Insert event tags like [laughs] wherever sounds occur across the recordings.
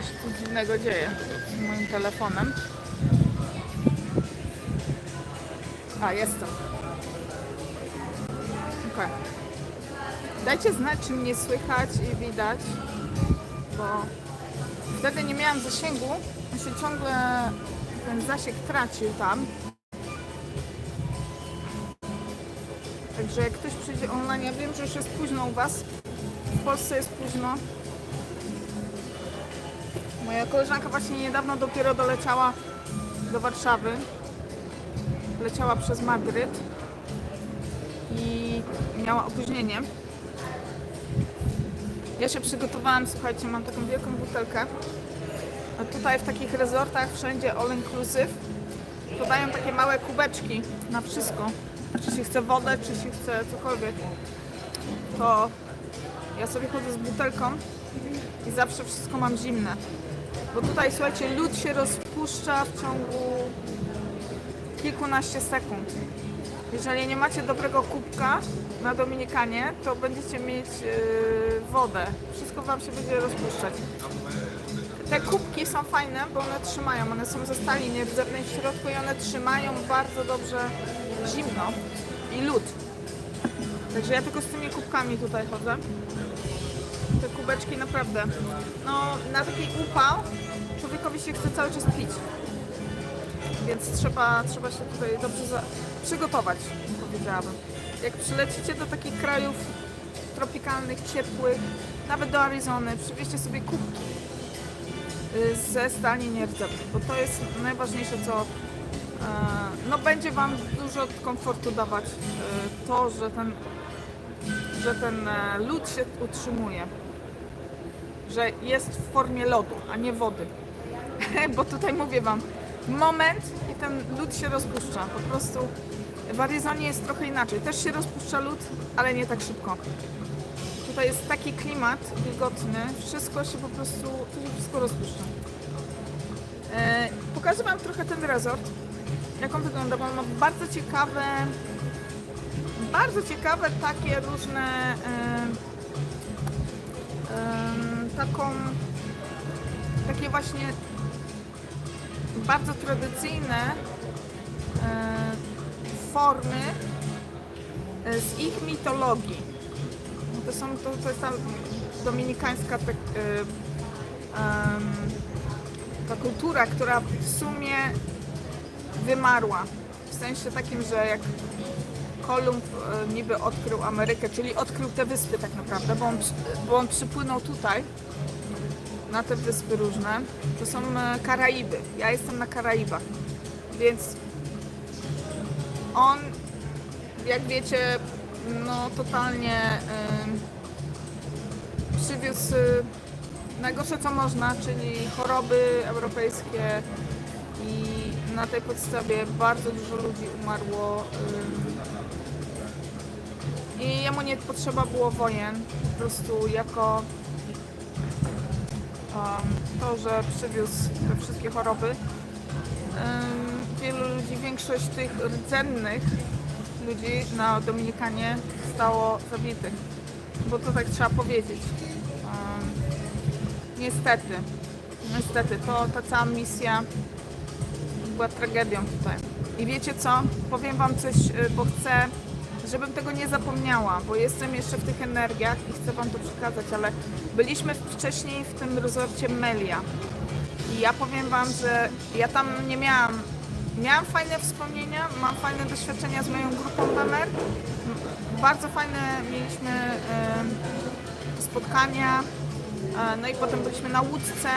coś tu dziwnego dzieje z moim telefonem. A, jestem. Okej. Dajcie znać, czy mnie słychać i widać, bo wtedy nie miałam zasięgu. On się ciągle ten zasięg tracił tam. Także jak ktoś przyjdzie online, ja wiem, że już jest późno u Was. W Polsce jest późno. Moja koleżanka właśnie niedawno dopiero doleciała do Warszawy. Leciała przez Madryt i miała opóźnienie. Ja się przygotowałam, słuchajcie, mam taką wielką butelkę. A tutaj w takich resortach wszędzie all inclusive podają takie małe kubeczki na wszystko. Czy się chce wodę, czy się chce cokolwiek. To ja sobie chodzę z butelką i zawsze wszystko mam zimne. Bo tutaj słuchajcie, lód się rozpuszcza w ciągu kilkunaście sekund. Jeżeli nie macie dobrego kubka na Dominikanie, to będziecie mieć yy, wodę. Wszystko wam się będzie rozpuszczać. Te kubki są fajne, bo one trzymają. One są ze stali nierdzewnej w środku i one trzymają bardzo dobrze zimno i lód. Także ja tylko z tymi kubkami tutaj chodzę. Te kubeczki naprawdę. No, na taki upał człowiekowi się chce cały czas pić. Więc trzeba, trzeba się tutaj dobrze za- przygotować, powiedziałabym. Jak przylecicie do takich krajów tropikalnych, ciepłych, nawet do Arizony, przywieźcie sobie kubki y, ze stali nierdzewnej, bo to jest najważniejsze, co e, no, będzie Wam dużo komfortu dawać e, to, że ten, że ten e, lód się utrzymuje, że jest w formie lodu, a nie wody. [laughs] bo tutaj mówię Wam, moment i ten lód się rozpuszcza. Po prostu w Arizonie jest trochę inaczej. Też się rozpuszcza lód, ale nie tak szybko. Tutaj jest taki klimat wilgotny, wszystko się po prostu, wszystko rozpuszcza. E, pokażę Wam trochę ten resort, jak on wygląda, bo on ma bardzo ciekawe, bardzo ciekawe takie różne, e, taką, takie właśnie bardzo tradycyjne e, formy e, z ich mitologii. To, są, to, to jest ta dominikańska tak, e, ta kultura, która w sumie wymarła. W sensie takim, że jak Kolumb niby odkrył Amerykę, czyli odkrył te wyspy tak naprawdę, bo on, bo on przypłynął tutaj, na te wyspy różne. To są e, Karaiby. Ja jestem na Karaibach, więc on, jak wiecie, no totalnie em, przywiózł y, najgorsze co można, czyli choroby europejskie i na tej podstawie bardzo dużo ludzi umarło. ym, I jemu nie potrzeba było wojen, po prostu jako to, że przywiózł te wszystkie choroby. Wielu ludzi, większość tych rdzennych ludzi na Dominikanie zostało zabitych, bo to tak trzeba powiedzieć. Niestety, niestety, to ta cała misja była tragedią tutaj. I wiecie co? Powiem Wam coś, y, bo chcę, żebym tego nie zapomniała, bo jestem jeszcze w tych energiach i chcę Wam to przekazać, ale byliśmy wcześniej w tym rezorcie Melia. I ja powiem Wam, że ja tam nie miałam, miałam fajne wspomnienia, mam fajne doświadczenia z moją grupą Bemer. M- Bardzo fajne mieliśmy em, spotkania, E, No i potem byliśmy na łódce.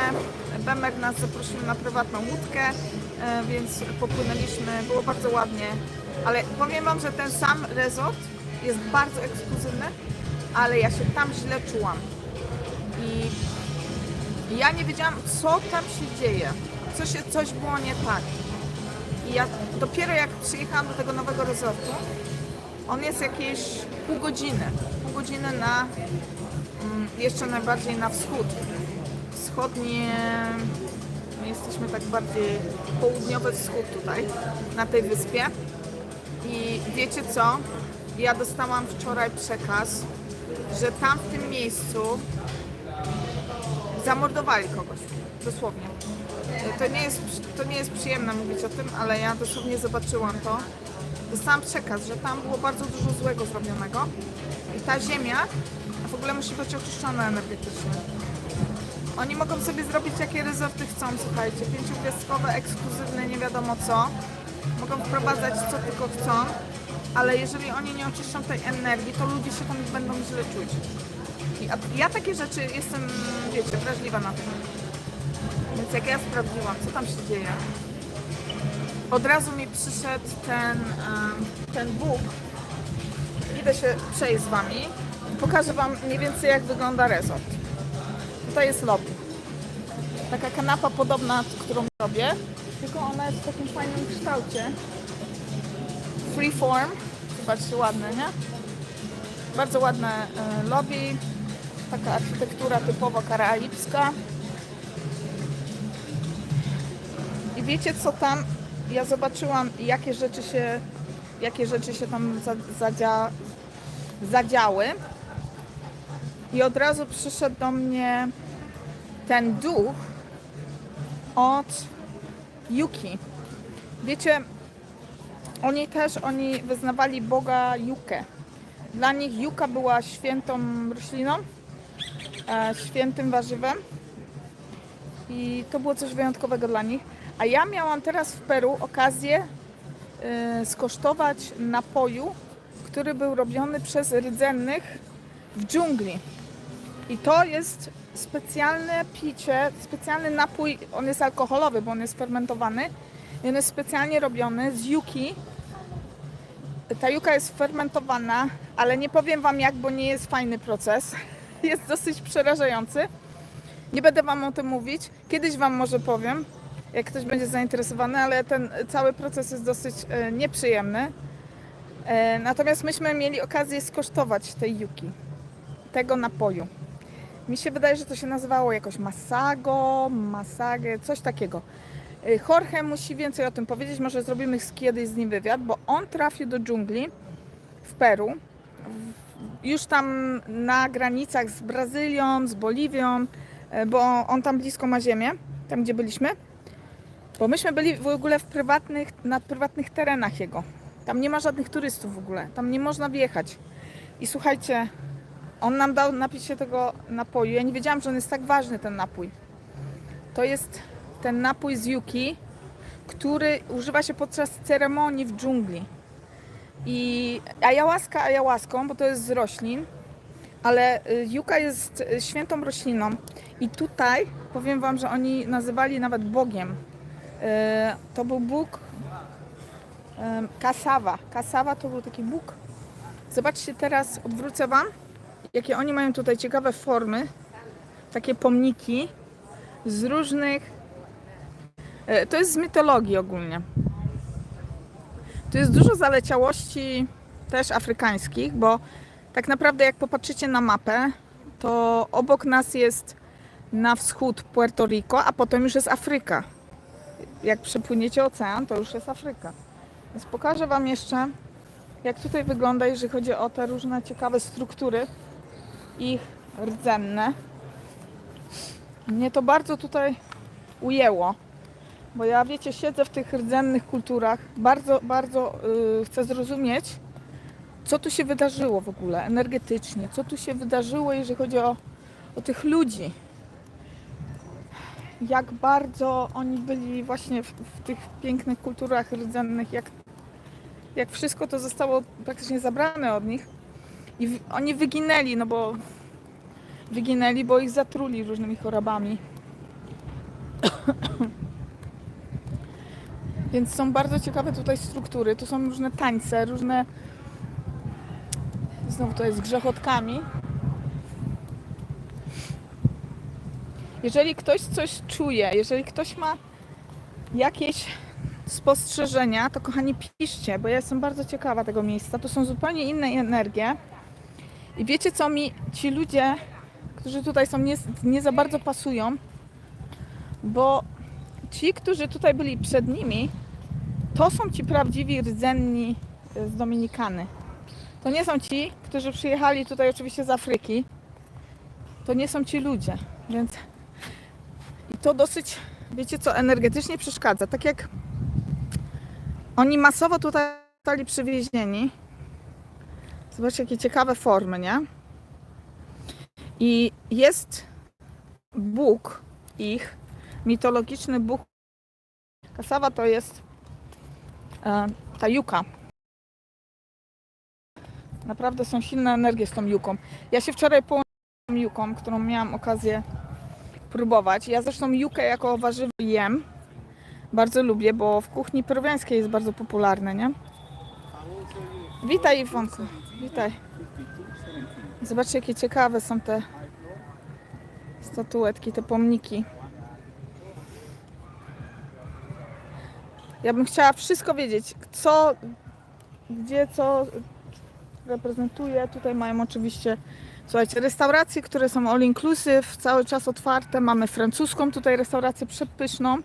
Bemer nas zaprosił na prywatną łódkę, e, więc popłynęliśmy. Było bardzo ładnie. Ale powiem Wam, że ten sam resort jest bardzo ekskluzywny, ale ja się tam źle czułam. I ja nie wiedziałam, co tam się dzieje. Co się, coś było nie tak. I ja dopiero jak przyjechałam do tego nowego resortu, on jest jakieś pół godziny. Pół godziny na mm, jeszcze najbardziej na wschód. Wschodnie, my jesteśmy tak bardziej południowy wschód tutaj, na tej wyspie. I wiecie co? Ja dostałam wczoraj przekaz, że tam w tym miejscu zamordowali kogoś. dosłownie. To nie, jest, to nie jest przyjemne mówić o tym, ale ja dosłownie zobaczyłam to. Dostałam przekaz, że tam było bardzo dużo złego zrobionego i ta ziemia w ogóle musi być oczyszczona energetycznie. Oni mogą sobie zrobić jakie rezorty chcą, słuchajcie, pięciogwiazdkowe, ekskluzywne, nie wiadomo co. Mogą wprowadzać co tylko chcą, ale jeżeli oni nie oczyszczą tej energii, to ludzie się tam będą źle czuć. I a- ja takie rzeczy jestem, wiecie, wrażliwa na to. Więc jak ja sprawdziłam, co tam się dzieje, od razu mi przyszedł ten, ten Bóg. Idę się przejść z Wami pokażę Wam mniej więcej jak wygląda resort. To jest lobby. Taka kanapa podobna, którą robię, tylko ona jest w takim fajnym kształcie. Freeform. Zobaczcie, ładne, nie? Bardzo ładne e, lobby. Taka architektura typowo karaibska. I wiecie co tam? Ja zobaczyłam jakie rzeczy się, jakie rzeczy się tam za, zadzia, zadziały. I od razu przyszedł do mnie ten duch od Yuki. Wiecie, oni też, oni wyznawali Boga Jukę. Dla nich Juka była świętą rośliną, e, świętym warzywem i to było coś wyjątkowego dla nich. A ja miałam teraz w Peru okazję e, skosztować napoju, który był robiony przez rdzennych w dżungli. I to jest specjalne picie, specjalny napój, on jest alkoholowy, bo on jest fermentowany. I on jest specjalnie robiony z juki. Ta juka jest fermentowana, ale nie powiem Wam jak, bo nie jest fajny proces. [laughs] Jest dosyć przerażający. Nie będę Wam o tym mówić. Kiedyś Wam może powiem, jak ktoś będzie zainteresowany, ale ten cały proces jest dosyć e, nieprzyjemny. E, natomiast myśmy mieli okazję skosztować tej juki, tego napoju. Mi się wydaje, że to się nazywało jakoś Masago, Masagę, coś takiego. Y, Jorge musi więcej o tym powiedzieć, może zrobimy kiedyś z nim wywiad, bo on trafił do dżungli w Peru, już tam na granicach z Brazylią, z Boliwią, y, bo on tam blisko ma ziemię, tam gdzie byliśmy. Bo myśmy byli w ogóle w prywatnych, na prywatnych terenach jego. Tam nie ma żadnych turystów w ogóle, tam nie można wjechać. I słuchajcie, on nam dał napić się tego napoju. Ja nie wiedziałam, że on jest tak ważny, ten napój. To jest ten napój z Yuki, który używa się podczas ceremonii w dżungli. I ayahuasca ayahuaską, bo to jest z roślin, ale y, Juka jest y, świętą rośliną. I tutaj powiem Wam, że oni nazywali nawet Bogiem. Y, To był Bóg Kasawa. Kasawa to był taki Bóg. Zobaczcie teraz, odwrócę Wam, jakie oni mają tutaj ciekawe formy. Takie pomniki z różnych. e, To jest z mitologii ogólnie. Tu jest dużo zaleciałości też afrykańskich, bo tak naprawdę jak popatrzycie na mapę, to obok nas jest na wschód Puerto Rico, a potem już jest Afryka. Jak przepłyniecie ocean, to już jest Afryka. Więc pokażę Wam jeszcze, jak tutaj wygląda, jeżeli chodzi o te różne ciekawe struktury ich rdzenne. Mnie to bardzo tutaj ujęło, bo ja wiecie, siedzę w tych rdzennych kulturach, bardzo, bardzo yy, chcę zrozumieć, co tu się wydarzyło w ogóle energetycznie, co tu się wydarzyło, jeżeli chodzi o, o tych ludzi. Jak bardzo oni byli właśnie w, w tych pięknych kulturach rdzennych, jak, jak wszystko to zostało praktycznie zabrane od nich. I oni wyginęli, no bo wyginęli, bo ich zatruli różnymi chorobami. [coughs] Więc są bardzo ciekawe tutaj struktury. Tu są różne tańce, różne. Znowu to jest z grzechotkami. Jeżeli ktoś coś czuje, jeżeli ktoś ma jakieś spostrzeżenia, to kochani piszcie, bo ja jestem bardzo ciekawa tego miejsca. To są zupełnie inne energie. I wiecie co mi ci ludzie, którzy tutaj są, nie, nie za bardzo pasują, bo ci, którzy tutaj byli przed nimi, to są ci prawdziwi rdzenni e, z Dominikany. To nie są ci, którzy przyjechali tutaj oczywiście z Afryki. To nie są ci ludzie. Więc to dosyć, wiecie co, energetycznie przeszkadza. Tak jak oni masowo tutaj zostali przywiezieni. Zobaczcie, jakie ciekawe formy, nie? I jest Bóg ich, mitologiczny Bóg. Kasawa to jest e, ta juka. Naprawdę są silne energie z tą juką. Ja się wczoraj połączyłam z juką, którą miałam okazję próbować. Ja zresztą jukę jako warzywo jem. Bardzo lubię, bo w kuchni peruwiańskiej jest bardzo popularne, nie? Witaj Iwonko, witaj. Zobaczcie jakie ciekawe są te statuetki, te pomniki. Ja bym chciała wszystko wiedzieć, co, gdzie, co reprezentuje. Tutaj mają oczywiście, słuchajcie, restauracje, które są all inclusive, cały czas otwarte. Mamy francuską tutaj restaurację przepyszną.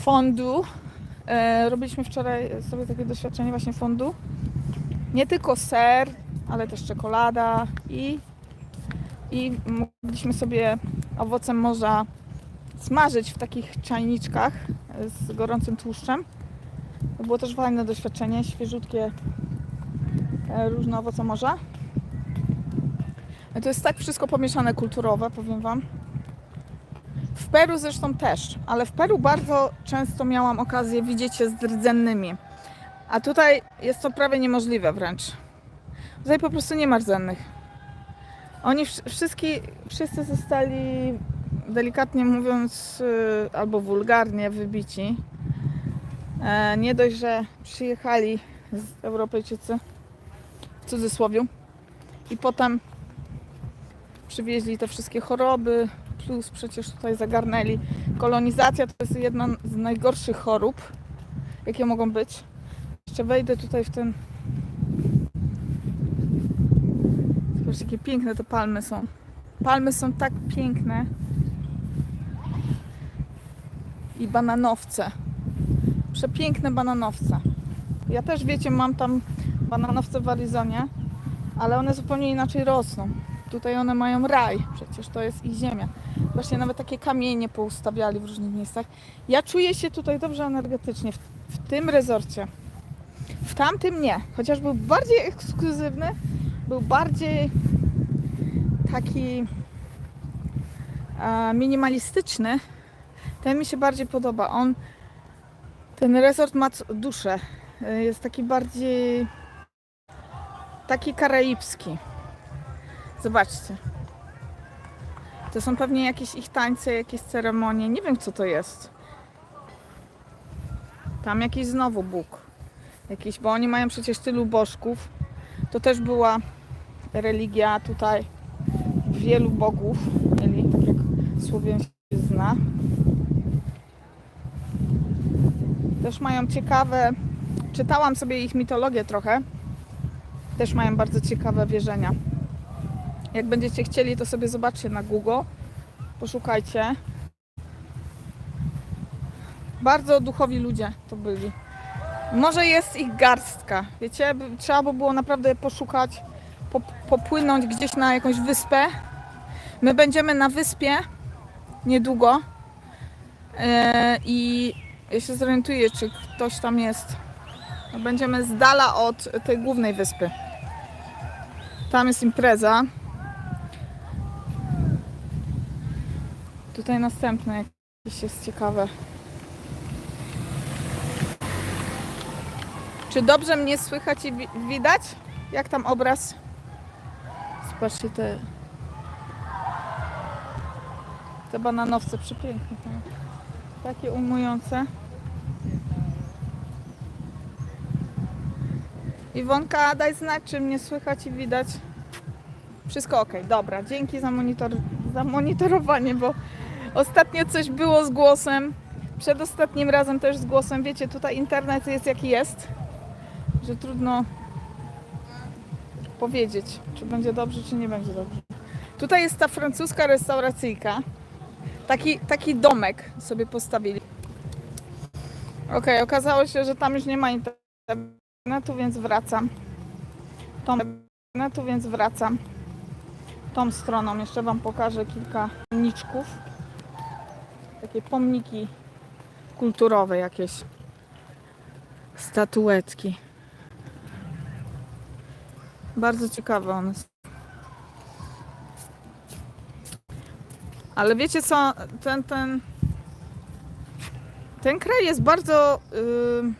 Fondu. E, robiliśmy wczoraj sobie takie doświadczenie właśnie fondu. Nie tylko ser, ale też czekolada i, i mogliśmy sobie owocem morza smażyć w takich czajniczkach z gorącym tłuszczem. To było też fajne doświadczenie, świeżutkie e, różne owoce morza. To jest tak wszystko pomieszane kulturowe, powiem Wam. W Peru zresztą też, ale w Peru bardzo często miałam okazję widzieć się z rdzennymi. A tutaj jest to prawie niemożliwe wręcz. Tutaj po prostu nie ma rdzennych. Oni wsz- wszystki, wszyscy zostali delikatnie mówiąc, y, albo wulgarnie wybici. E, Nie dość, że przyjechali z Europejczycy w cudzysłowie i potem przywieźli te wszystkie choroby, plus przecież tutaj zagarnęli. Kolonizacja to jest jedna z najgorszych chorób, jakie mogą być. Jeszcze wejdę tutaj w ten. Zobaczcie, jakie piękne te palmy są. Palmy są tak piękne. I bananowce. Przepiękne bananowce. Ja też, wiecie, mam tam bananowce w Arizonie, ale one zupełnie inaczej rosną. Tutaj one mają raj, przecież to jest ich ziemia. Właśnie nawet takie kamienie poustawiali w różnych miejscach. Ja czuję się tutaj dobrze energetycznie w, w tym rezorcie. W tamtym nie, chociaż był bardziej ekskluzywny, był bardziej taki e, minimalistyczny. Ten mi się bardziej podoba. On, ten resort ma duszę. E, Jest taki bardziej taki karaibski. Zobaczcie. To są pewnie jakieś ich tańce, jakieś ceremonie. Nie wiem, co to jest. Tam jakiś znowu Bóg. Jakiś, bo oni mają przecież tylu bożków. To też była religia tutaj wielu bogów. Mieli, tak jak Słowiańszczyzna. Też mają ciekawe. Czytałam sobie ich mitologię trochę. Też mają bardzo ciekawe wierzenia. Jak będziecie chcieli, to sobie zobaczcie na Google. Poszukajcie. Bardzo duchowi ludzie to byli. Może jest ich garstka. Wiecie, trzeba by było naprawdę poszukać, pop, popłynąć gdzieś na jakąś wyspę. My będziemy na wyspie niedługo. E, I ja się zorientuję, czy ktoś tam jest. Będziemy z dala od tej głównej wyspy. Tam jest impreza. Tutaj następne jakieś jest ciekawe. Czy dobrze mnie słychać i wi- widać? Jak tam obraz? Zobaczcie te te bananowce przepiękne. są. Takie ujmujące. Iwonka, daj znać, czy mnie słychać i widać. Wszystko ok, dobra. Dzięki za, monitor, za monitorowanie, bo ostatnio coś było z głosem. Przedostatnim razem też z głosem. Wiecie, tutaj internet jest jaki jest, że trudno powiedzieć, czy będzie dobrze, czy nie będzie dobrze. Tutaj jest ta francuska restauracyjka. Taki, taki domek sobie postawili. Ok, okazało się, że tam już nie ma internetu, więc wracam. Tą internetu, więc wracam tą stroną. Jeszcze Wam pokażę kilka niczków. takie pomniki kulturowe jakieś. Statuetki. Bardzo ciekawe one są. Ale wiecie co, ten, ten, ten kraj jest bardzo, ym,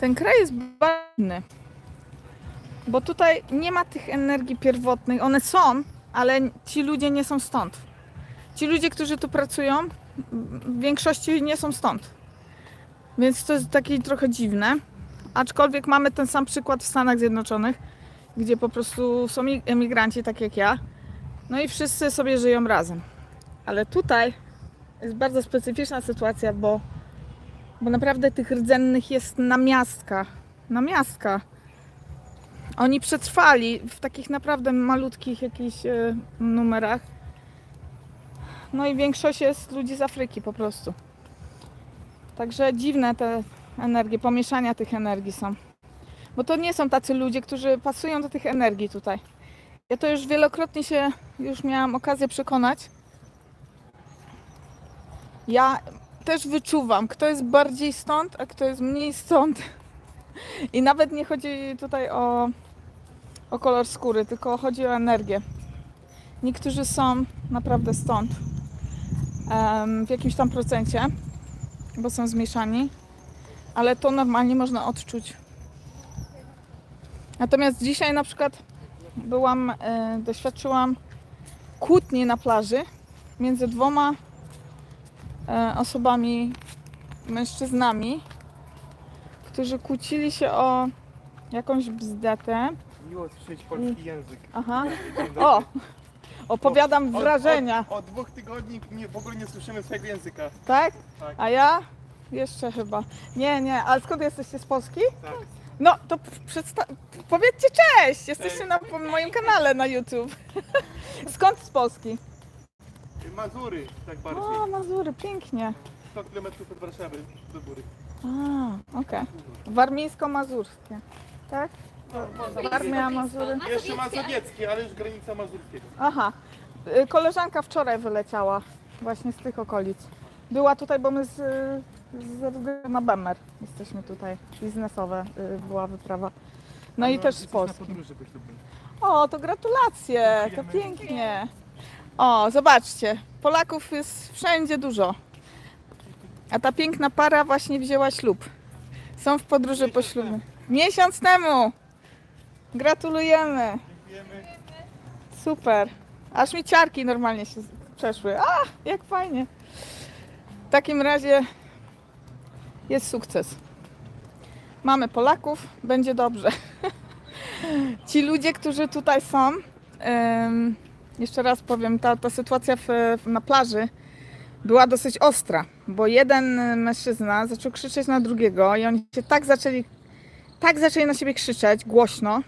ten kraj jest bardzo bo tutaj nie ma tych energii pierwotnych. One są, ale ci ludzie nie są stąd. Ci ludzie, którzy tu pracują, w większości nie są stąd. Więc to jest takie trochę dziwne. Aczkolwiek mamy ten sam przykład w Stanach Zjednoczonych, gdzie po prostu są emigranci, tak jak ja. No i wszyscy sobie żyją razem. Ale tutaj jest bardzo specyficzna sytuacja, bo, bo naprawdę tych rdzennych jest na miastka. Na miastka. Oni przetrwali w takich naprawdę malutkich jakichś e, numerach. No i większość jest ludzi z Afryki po prostu. Także dziwne te energie, pomieszania tych energii są. Bo to nie są tacy ludzie, którzy pasują do tych energii tutaj. Ja to już wielokrotnie się już miałam okazję przekonać. Ja też wyczuwam, kto jest bardziej stąd, a kto jest mniej stąd. I nawet nie chodzi tutaj o, o kolor skóry, tylko chodzi o energię. Niektórzy są naprawdę stąd w jakimś tam procencie, bo są zmieszani, ale to normalnie można odczuć. Natomiast dzisiaj na przykład byłam, e, doświadczyłam kłótni na plaży między dwoma e, osobami, mężczyznami, którzy kłócili się o jakąś bzdetę. Miło słyszeć polski język. Aha. [laughs] O! Opowiadam Od- wrażenia, Od, od dwóch tygodni nie, w ogóle nie słyszymy swojego języka. tak? Tak. A ja? Jeszcze chyba. Nie, nie, ale skąd jesteście z Polski? Tak. No, to przedsta- powiedzcie cześć! Jesteście na po moim kanale na YouTube. [laughs] Skąd z Polski? Mazury, tak bardziej. O, Mazury, pięknie. 100 km od Warszawy do góry. A, okej. Warmińsko-mazurskie, tak? Warmia, Mazury. Jeszcze mazowieckie, ale już granica mazurskiego. Aha. Y, Koleżanka wczoraj wyleciała właśnie z tych okolic. Była tutaj, bo my z, ze względu na Bemer jesteśmy tutaj. Biznesowe y, była wyprawa. No i też z Polski. O, to gratulacje, to pięknie. O, zobaczcie, Polaków jest wszędzie dużo. A ta piękna para właśnie wzięła ślub. Są w podróży poślubnej. Miesiąc temu! Gratulujemy! Super. Aż mi ciarki normalnie się przeszły. A, jak fajnie. W takim razie jest sukces. Mamy Polaków, będzie dobrze. [laughs] Ci ludzie, którzy tutaj są, jeszcze raz powiem, ta, ta sytuacja w, na plaży była dosyć ostra, bo jeden mężczyzna zaczął krzyczeć na drugiego i oni się tak zaczęli, tak zaczęli na siebie krzyczeć głośno,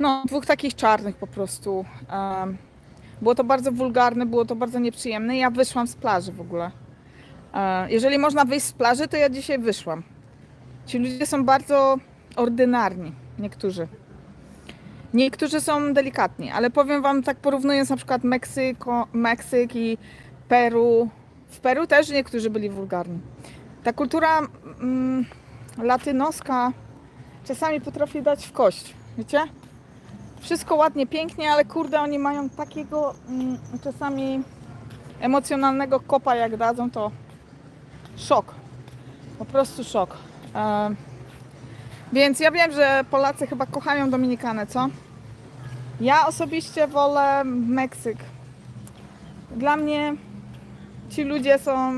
no, dwóch takich czarnych po prostu. Było to bardzo wulgarne, było to bardzo nieprzyjemne. Ja wyszłam z plaży w ogóle. Jeżeli można wyjść z plaży, to ja dzisiaj wyszłam. Ci ludzie są bardzo ordynarni, niektórzy. Niektórzy są delikatni, ale powiem Wam tak porównując na przykład Meksyko, Meksyk i Peru. W Peru też niektórzy byli wulgarni. Ta kultura mm, latynoska czasami potrafi dać w kość, wiecie? Wszystko ładnie, pięknie, ale kurde, oni mają takiego mm, czasami emocjonalnego kopa, jak dadzą, to szok. Po prostu szok. E, więc ja wiem, że Polacy chyba kochają Dominikanę, co? Ja osobiście wolę Meksyk. Dla mnie ci ludzie są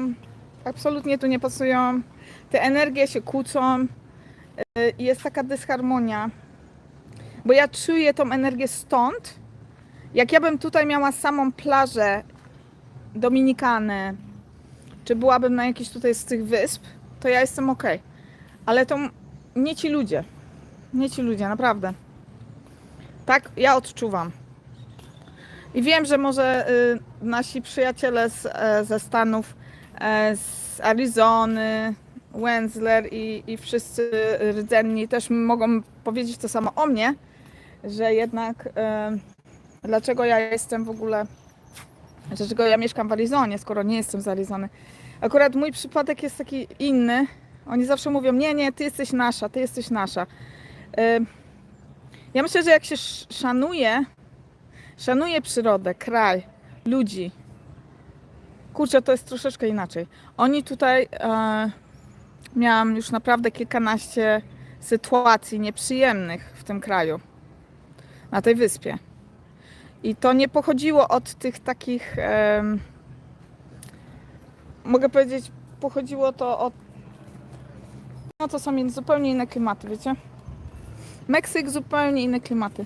absolutnie tu nie pasują. Te energie się kłócą. e, i Jest taka dysharmonia bo ja czuję tą energię stąd. Jak ja bym tutaj miała samą plażę Dominikany, czy byłabym na jakiejś tutaj z tych wysp, to ja jestem ok. Ale to nie ci ludzie. Nie ci ludzie, naprawdę. Tak ja odczuwam. I wiem, że może y, nasi przyjaciele z, e, ze Stanów, e, z Arizony, Wenzler i, i wszyscy rdzenni też mogą powiedzieć to samo o mnie, że jednak e, dlaczego ja jestem w ogóle Dlaczego ja mieszkam w Arizonie, skoro nie jestem z Arizony? Akurat mój przypadek jest taki inny. Oni zawsze mówią, nie, nie, ty jesteś nasza, ty jesteś nasza. Ja myślę, że jak się sz- szanuje, szanuje przyrodę, kraj, ludzi, kurczę, to jest troszeczkę inaczej. Oni tutaj, e, miałam już naprawdę kilkanaście sytuacji nieprzyjemnych w tym kraju, na tej wyspie. I to nie pochodziło od tych takich, em, mogę powiedzieć, pochodziło to od, no to są zupełnie inne klimaty, wiecie? Meksyk zupełnie inne klimaty.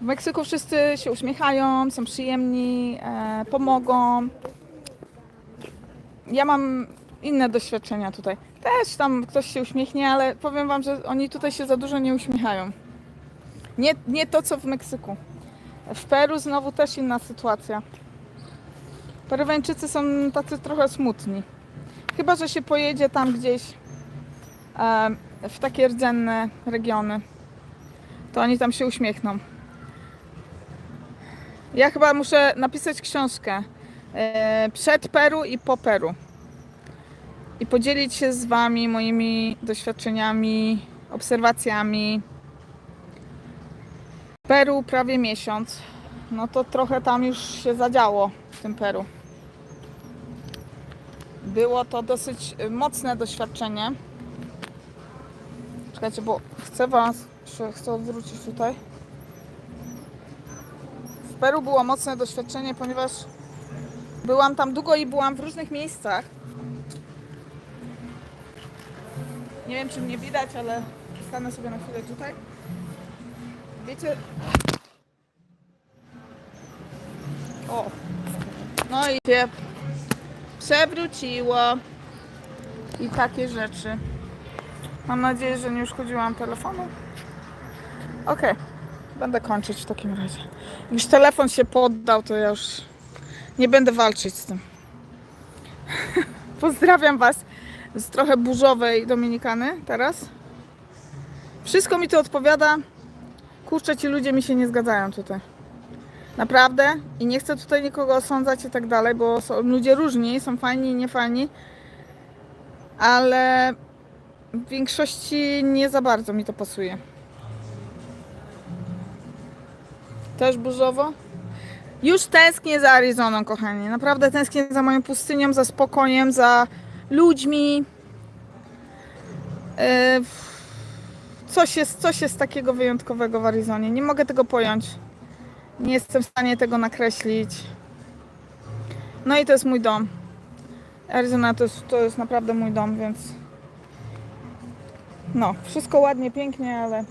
W Meksyku wszyscy się uśmiechają, są przyjemni, e, pomogą. Ja mam inne doświadczenia tutaj. Też tam ktoś się uśmiechnie, ale powiem Wam, że oni tutaj się za dużo nie uśmiechają. Nie, nie to, co w Meksyku. W Peru znowu też inna sytuacja. Peruwiańczycy są tacy trochę smutni. Chyba, że się pojedzie tam gdzieś w takie rdzenne regiony, to oni tam się uśmiechną. Ja chyba muszę napisać książkę e, przed Peru i po Peru. I podzielić się z Wami moimi doświadczeniami, obserwacjami. Peru prawie miesiąc. No to trochę tam już się zadziało w tym Peru. Było to dosyć y, mocne doświadczenie. Czekajcie, bo chcę Was, chcę odwrócić tutaj. W Peru było mocne doświadczenie, ponieważ byłam tam długo i byłam w różnych miejscach. Nie wiem, czy mnie widać, ale stanę sobie na chwilę tutaj. Wiecie... O! No i przewróciło. I takie rzeczy. Mam nadzieję, że nie uszkodziłam telefonu. Okej, będę kończyć w takim razie. Już telefon się poddał, to ja już nie będę walczyć z tym. [laughs] Pozdrawiam Was z trochę burzowej Dominikany teraz. Wszystko mi to odpowiada. Kurczę, ci ludzie mi się nie zgadzają tutaj. Naprawdę. I nie chcę tutaj nikogo osądzać i tak dalej, bo są ludzie różni, są fajni i niefajni. Ale w większości nie za bardzo mi to pasuje. Też burzowo? Już tęsknię za Arizoną, kochani. Naprawdę tęsknię za moją pustynią, za spokojem, za ludźmi. Yy, Coś jest, coś jest takiego wyjątkowego w Arizonie. Nie mogę tego pojąć. Nie jestem w stanie tego nakreślić. No i to jest mój dom. Arizona to jest, to jest naprawdę mój dom, więc no, wszystko ładnie, pięknie, ale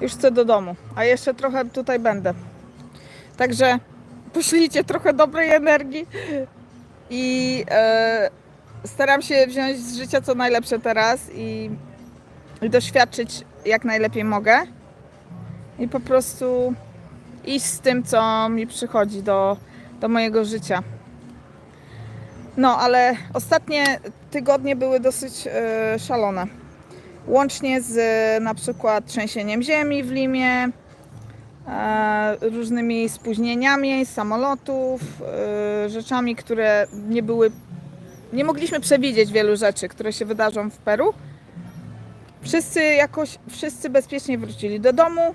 już chcę do domu. A jeszcze trochę tutaj będę. Także poślijcie trochę dobrej energii i e, staram się wziąć z życia co najlepsze teraz i, i doświadczyć jak najlepiej mogę. I po prostu iść z tym, co mi przychodzi do, do mojego życia. No, ale ostatnie tygodnie były dosyć e, szalone. Łącznie z e, na przykład trzęsieniem ziemi w Limie, e, różnymi spóźnieniami samolotów, e, rzeczami, które nie były. Nie mogliśmy przewidzieć wielu rzeczy, które się wydarzą w Peru. Wszyscy jakoś, wszyscy bezpiecznie wrócili do domu,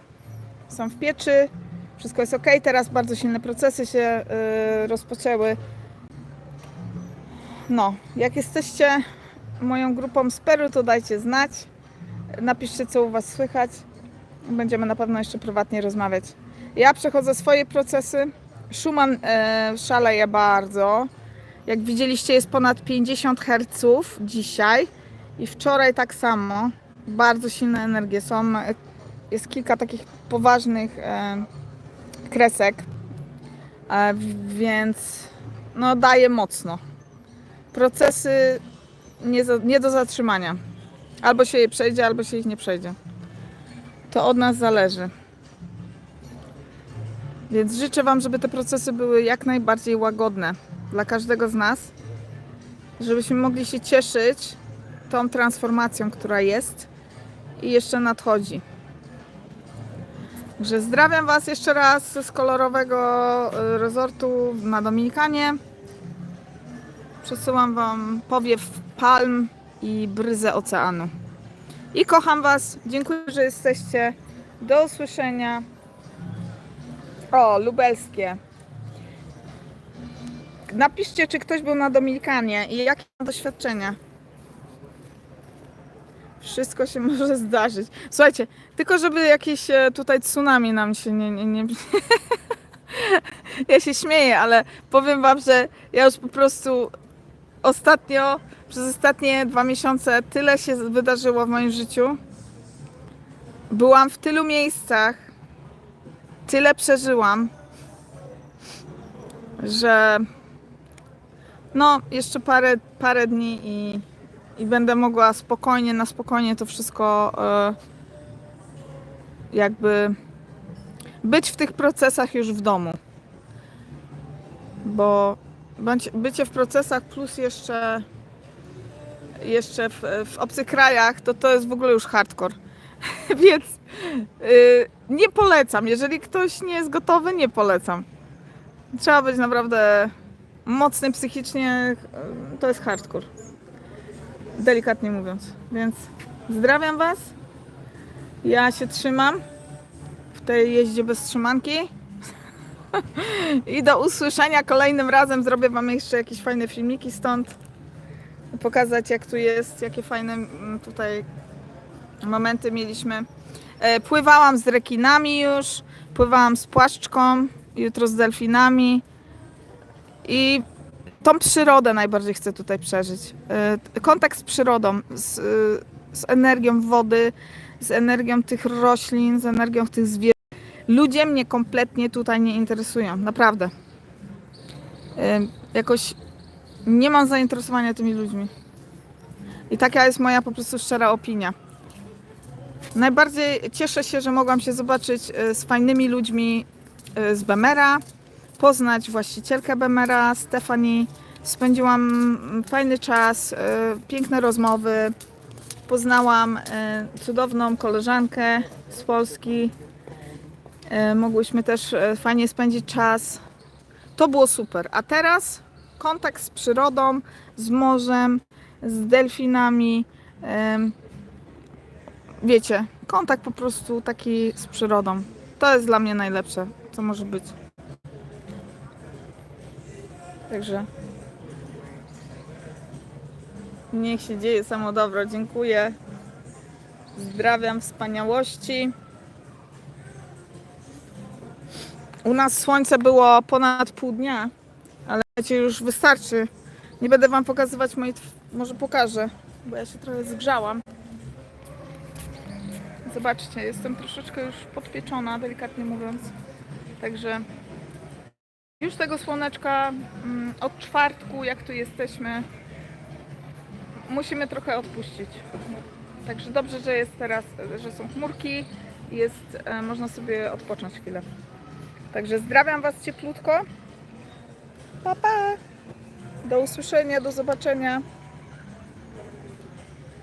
są w pieczy, wszystko jest ok. Teraz bardzo silne procesy się e, rozpoczęły. No, jak jesteście moją grupą z Peru, to dajcie znać. Napiszcie, co u Was słychać. Będziemy na pewno jeszcze prywatnie rozmawiać. Ja przechodzę swoje procesy. Schumann e, szaleje bardzo. Jak widzieliście, jest ponad 50 Hz dzisiaj i wczoraj tak samo. Bardzo silne energie są. Jest kilka takich poważnych e, kresek, e, więc no daje mocno procesy nie, za, nie do zatrzymania. Albo się je przejdzie, albo się ich nie przejdzie. To od nas zależy. Więc życzę Wam, żeby te procesy były jak najbardziej łagodne dla każdego z nas, żebyśmy mogli się cieszyć tą transformacją, która jest i jeszcze nadchodzi. Że zdrawiam Was jeszcze raz z kolorowego y, resortu na Dominikanie. Przesyłam Wam powiew palm i bryzę oceanu. I kocham Was. Dziękuję, że jesteście. Do usłyszenia. O, lubelskie. Napiszcie, czy ktoś był na Dominikanie i jakie ma doświadczenia. Wszystko się [laughs] może zdarzyć. Słuchajcie, tylko żeby jakieś e, tutaj tsunami nam się nie. nie, nie... [laughs] ja się śmieję, ale powiem Wam, że ja już po prostu ostatnio, przez ostatnie dwa miesiące, tyle się wydarzyło w moim życiu. Byłam w tylu miejscach, tyle przeżyłam, że no, jeszcze parę, parę dni i, i będę mogła spokojnie, na spokojnie to wszystko e, jakby być w tych procesach już w domu. Bo bycie w procesach plus jeszcze jeszcze w, w obcych krajach, to to jest w ogóle już hardcore. [laughs] Więc y, nie polecam. Jeżeli ktoś nie jest gotowy, nie polecam. Trzeba być naprawdę mocny psychicznie. To jest hardcore. Delikatnie mówiąc. Więc zdrawiam Was. Ja się trzymam w tej jeździe bez trzymanki. [laughs] I do usłyszenia kolejnym razem. Zrobię Wam jeszcze jakieś fajne filmiki stąd. Pokazać jak tu jest, jakie fajne mm, tutaj momenty mieliśmy. E, Pływałam z rekinami już, pływałam z płaszczką, jutro z delfinami i tą przyrodę najbardziej chcę tutaj przeżyć. E, Kontakt z przyrodą, z, e, z energią wody, z energią tych roślin, z energią tych zwierząt. Ludzie mnie kompletnie tutaj nie interesują, naprawdę. E, Jakoś nie mam zainteresowania tymi ludźmi. I taka jest moja po prostu szczera opinia. Najbardziej cieszę się, że mogłam się zobaczyć z fajnymi ludźmi z Bemera, poznać właścicielkę Bemera, Stefani. Spędziłam fajny czas, e, piękne rozmowy. Poznałam e, cudowną koleżankę z Polski. E, Mogłyśmy też fajnie spędzić czas. To było super. A teraz kontakt z przyrodą, z morzem, z delfinami. Wiecie, kontakt po prostu taki z przyrodą. To jest dla mnie najlepsze, co może być. Także niech się dzieje samo dobro. Dziękuję. Zdrawiam wspaniałości. U nas słońce było ponad pół dnia, ale już wystarczy. Nie będę wam pokazywać mojej. Może pokażę, bo ja się trochę zgrzałam. Zobaczcie, jestem troszeczkę już podpieczona, delikatnie mówiąc. Także już tego słoneczka mm, od czwartku, jak tu jesteśmy, musimy trochę odpuścić. Także dobrze, że jest teraz, że są chmurki jest, e, można sobie odpocząć chwilę. Także zdrawiam Was cieplutko. Pa, pa! Do usłyszenia, do zobaczenia.